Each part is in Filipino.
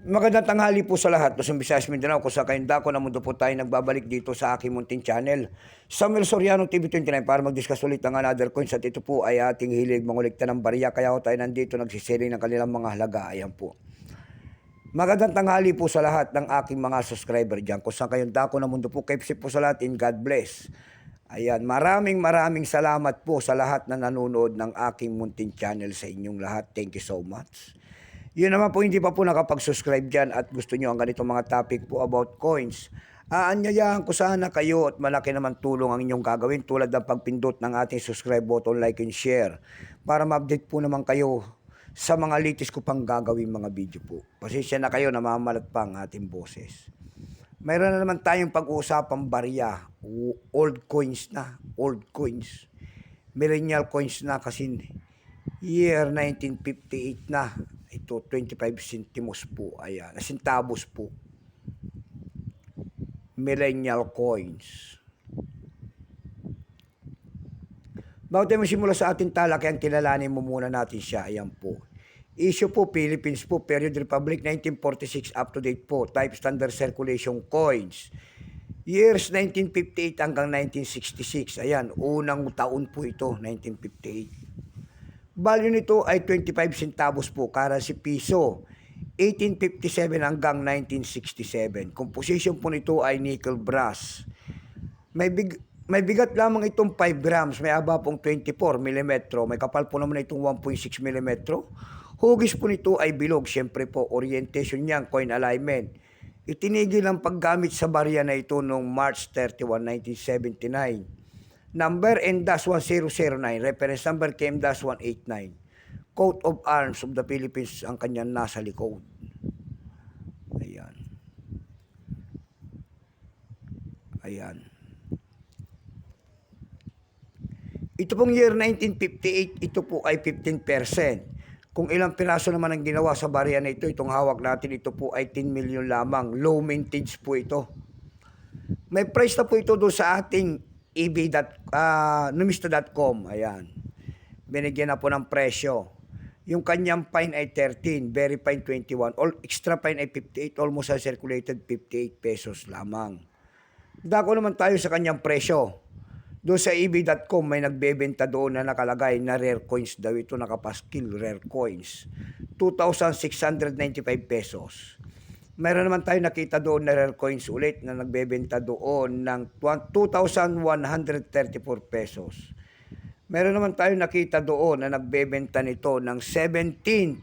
Magandang tanghali po sa lahat. Luzon, Visayas, Mindanao. Kung sa kayong dako na mundo po tayo nagbabalik dito sa aking munting channel. Samuel Soriano TV29 para mag-discuss ulit ng another coins at ito po ay ating hilig mangulikta ng barya. Kaya ako tayo nandito nagsisili ng kanilang mga halaga. Ayan po. Magandang tanghali po sa lahat ng aking mga subscriber dyan. Kung saan kayong dako na mundo po, keep po sa lahat in God bless. Ayan, maraming maraming salamat po sa lahat na nanonood ng aking munting channel sa inyong lahat. Thank you so much. Yun naman po, hindi pa po nakapag-subscribe dyan at gusto nyo ang ganitong mga topic po about coins. Aanyayahan ko sana kayo at malaki naman tulong ang inyong gagawin tulad ng pagpindot ng ating subscribe button, like and share para ma-update po naman kayo sa mga latest ko pang gagawin mga video po. Pasensya na kayo, namamalat pa ang ating boses. Mayroon na naman tayong pag-uusapang barya, old coins na, old coins. Millennial coins na kasi year 1958 na. Ito, 25 centimos po. Ayan, centavos po. Millennial coins. Bago tayo magsimula sa ating talakayan, kilalanin mo muna natin siya. Ayan po. Issue po, Philippines po, Period Republic, 1946 up to date po. Type Standard Circulation Coins. Years 1958 hanggang 1966. Ayan, unang taon po ito, 1958. Value nito ay 25 centavos po, currency piso. 1857 hanggang 1967. Composition po nito ay nickel brass. May big may bigat lamang itong 5 grams, may haba pong 24 mm, may kapal po naman itong 1.6 mm. Hugis po nito ay bilog, syempre po, orientation niyan, coin alignment. Itinigil ang paggamit sa barya na ito noong March 31, 1979. Number N-1009, reference number KM-189. Coat of Arms of the Philippines ang kanyang nasa likod. Ayan. Ayan. Ito pong year 1958, ito po ay 15%. Kung ilang piraso naman ang ginawa sa barya na ito, itong hawak natin, ito po ay 10 million lamang. Low mintage po ito. May price na po ito doon sa ating eb. Uh, numista.com. Ayan. Binigyan na po ng presyo. Yung kanyang fine ay 13, very fine 21, all extra fine ay 58, almost circulated 58 pesos lamang. Dako naman tayo sa kanyang presyo. Doon sa eb.com may nagbebenta doon na nakalagay na rare coins daw ito nakapaskil rare coins. 2,695 pesos. Meron naman tayo nakita doon na rare coins ulit na nagbebenta doon ng 2,134 pesos. Meron naman tayo nakita doon na nagbebenta nito ng 17.50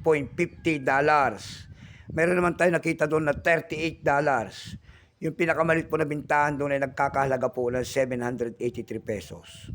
dollars. Meron naman tayo nakita doon na 38 dollars. Yung pinakamalit po na bintahan doon ay nagkakahalaga po ng 783 pesos.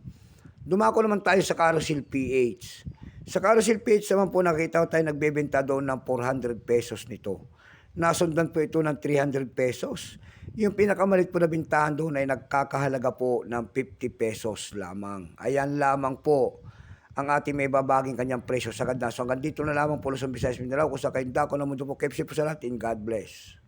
Dumako naman tayo sa Carousel PH. Sa Carousel PH naman po nakita tayo nagbebenta doon ng 400 pesos nito. Nasundan po ito ng 300 pesos. Yung pinakamalit po na bintahan doon ay nagkakahalaga po ng 50 pesos lamang. Ayan lamang po ang ating may babaging kanyang presyo sa ganda. So hanggang dito na lamang po Luzon, Visayas, Mindanao. Kung sa kayong dako na mundo po, keep po sa lahat. In God bless.